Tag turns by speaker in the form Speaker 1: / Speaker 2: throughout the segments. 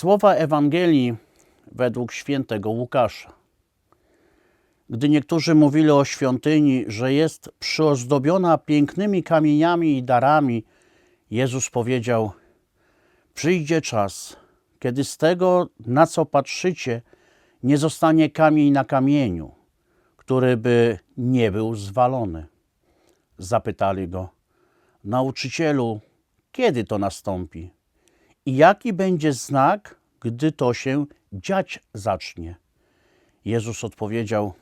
Speaker 1: Słowa Ewangelii według świętego Łukasza. Gdy niektórzy mówili o świątyni, że jest przyozdobiona pięknymi kamieniami i darami, Jezus powiedział: Przyjdzie czas, kiedy z tego, na co patrzycie, nie zostanie kamień na kamieniu, który by nie był zwalony. Zapytali go: Nauczycielu, kiedy to nastąpi? I jaki będzie znak, gdy to się dziać zacznie? Jezus odpowiedział: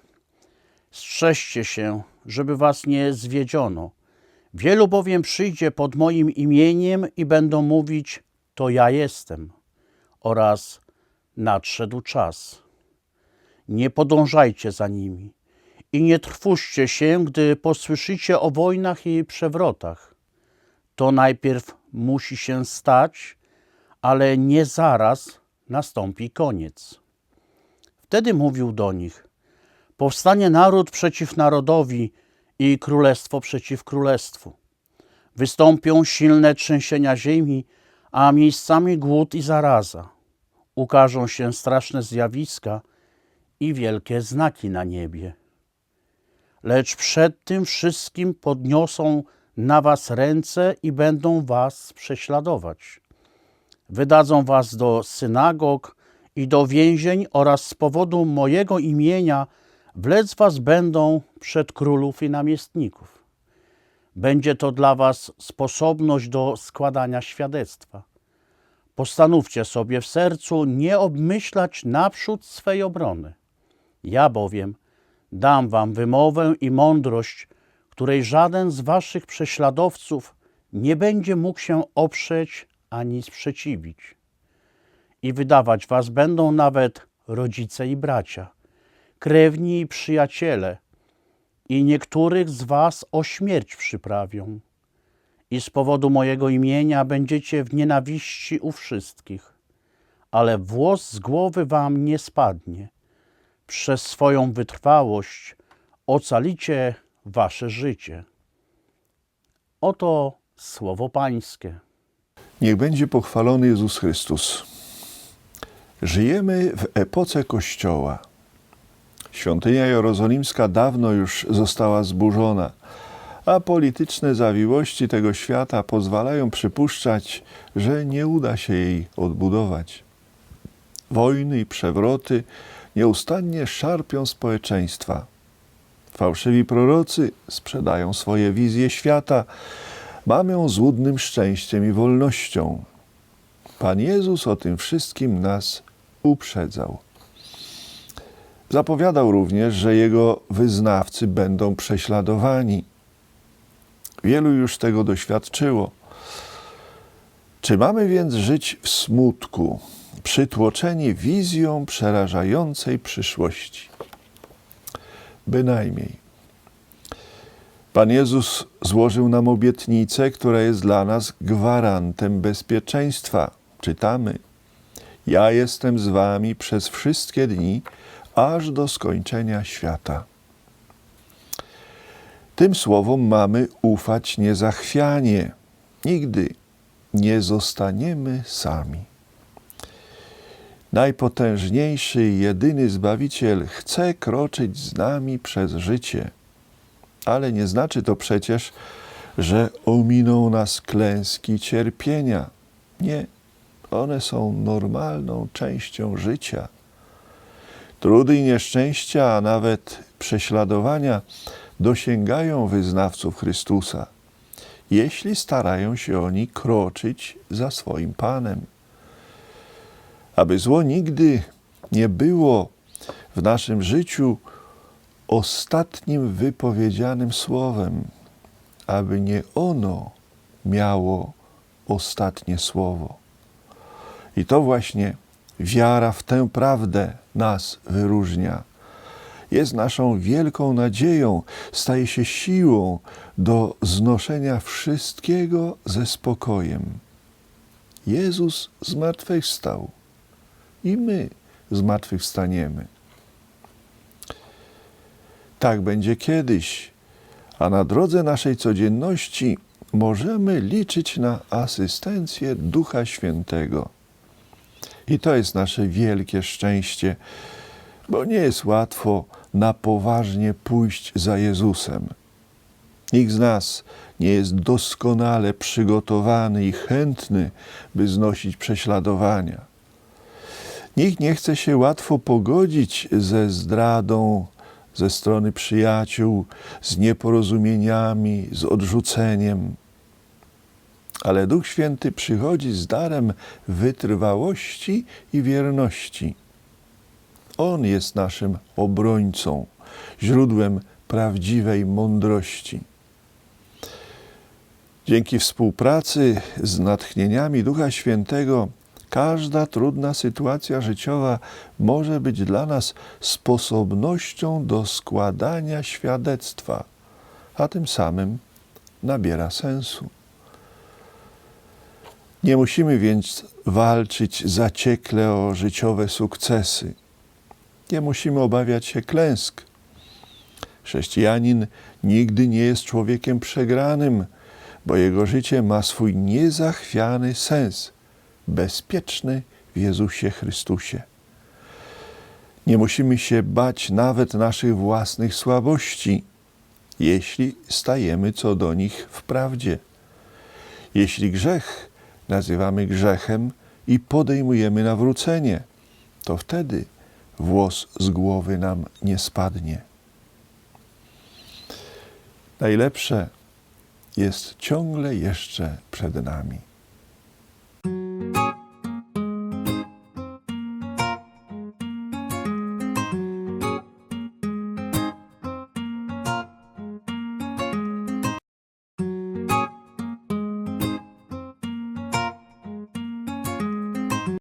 Speaker 1: Strzeżcie się, żeby was nie zwiedziono. Wielu bowiem przyjdzie pod moim imieniem i będą mówić: To ja jestem, oraz nadszedł czas. Nie podążajcie za nimi i nie trwóżcie się, gdy posłyszycie o wojnach i przewrotach. To najpierw musi się stać, ale nie zaraz nastąpi koniec. Wtedy mówił do nich: Powstanie naród przeciw narodowi i królestwo przeciw królestwu. Wystąpią silne trzęsienia ziemi, a miejscami głód i zaraza. Ukażą się straszne zjawiska i wielkie znaki na niebie. Lecz przed tym wszystkim podniosą na was ręce i będą was prześladować. Wydadzą was do synagog i do więzień oraz z powodu mojego imienia wlec was będą przed królów i namiestników. Będzie to dla was sposobność do składania świadectwa. Postanówcie sobie w sercu nie obmyślać naprzód swej obrony. Ja bowiem dam wam wymowę i mądrość, której żaden z waszych prześladowców nie będzie mógł się oprzeć ani sprzeciwić. I wydawać was będą nawet rodzice i bracia, krewni i przyjaciele, i niektórych z was o śmierć przyprawią. I z powodu mojego imienia będziecie w nienawiści u wszystkich, ale włos z głowy wam nie spadnie. Przez swoją wytrwałość ocalicie wasze życie. Oto słowo Pańskie.
Speaker 2: Niech będzie pochwalony Jezus Chrystus. Żyjemy w epoce Kościoła. Świątynia jerozolimska dawno już została zburzona, a polityczne zawiłości tego świata pozwalają przypuszczać, że nie uda się jej odbudować. Wojny i przewroty nieustannie szarpią społeczeństwa. Fałszywi prorocy sprzedają swoje wizje świata, mamią złudnym szczęściem i wolnością. Pan Jezus o tym wszystkim nas uprzedzał. Zapowiadał również, że jego wyznawcy będą prześladowani. Wielu już tego doświadczyło. Czy mamy więc żyć w smutku, przytłoczeni wizją przerażającej przyszłości? Bynajmniej. Pan Jezus złożył nam obietnicę, która jest dla nas gwarantem bezpieczeństwa. Czytamy: Ja jestem z wami przez wszystkie dni, aż do skończenia świata. Tym słowom mamy ufać niezachwianie. Nigdy nie zostaniemy sami. Najpotężniejszy i jedyny Zbawiciel chce kroczyć z nami przez życie. Ale nie znaczy to przecież, że ominą nas klęski cierpienia. Nie, one są normalną częścią życia. Trudy i nieszczęścia, a nawet prześladowania dosięgają wyznawców Chrystusa, jeśli starają się oni kroczyć za swoim Panem. Aby zło nigdy nie było w naszym życiu ostatnim wypowiedzianym słowem, aby nie ono miało ostatnie słowo. I to właśnie wiara w tę prawdę nas wyróżnia. Jest naszą wielką nadzieją, staje się siłą do znoszenia wszystkiego ze spokojem. Jezus zmartwychwstał i my zmartwychwstaniemy. Tak będzie kiedyś, a na drodze naszej codzienności możemy liczyć na asystencję Ducha Świętego. I to jest nasze wielkie szczęście, bo nie jest łatwo na poważnie pójść za Jezusem. Nikt z nas nie jest doskonale przygotowany i chętny, by znosić prześladowania. Nikt nie chce się łatwo pogodzić ze zdradą ze strony przyjaciół, z nieporozumieniami, z odrzuceniem. Ale Duch Święty przychodzi z darem wytrwałości i wierności. On jest naszym obrońcą, źródłem prawdziwej mądrości. Dzięki współpracy z natchnieniami Ducha Świętego, każda trudna sytuacja życiowa może być dla nas sposobnością do składania świadectwa, a tym samym nabiera sensu. Nie musimy więc walczyć zaciekle o życiowe sukcesy. Nie musimy obawiać się klęsk. Chrześcijanin nigdy nie jest człowiekiem przegranym, bo jego życie ma swój niezachwiany sens, bezpieczny w Jezusie Chrystusie. Nie musimy się bać nawet naszych własnych słabości, jeśli stajemy co do nich w prawdzie. Jeśli grzech nazywamy grzechem i podejmujemy nawrócenie, to wtedy włos z głowy nam nie spadnie. Najlepsze jest ciągle jeszcze przed nami.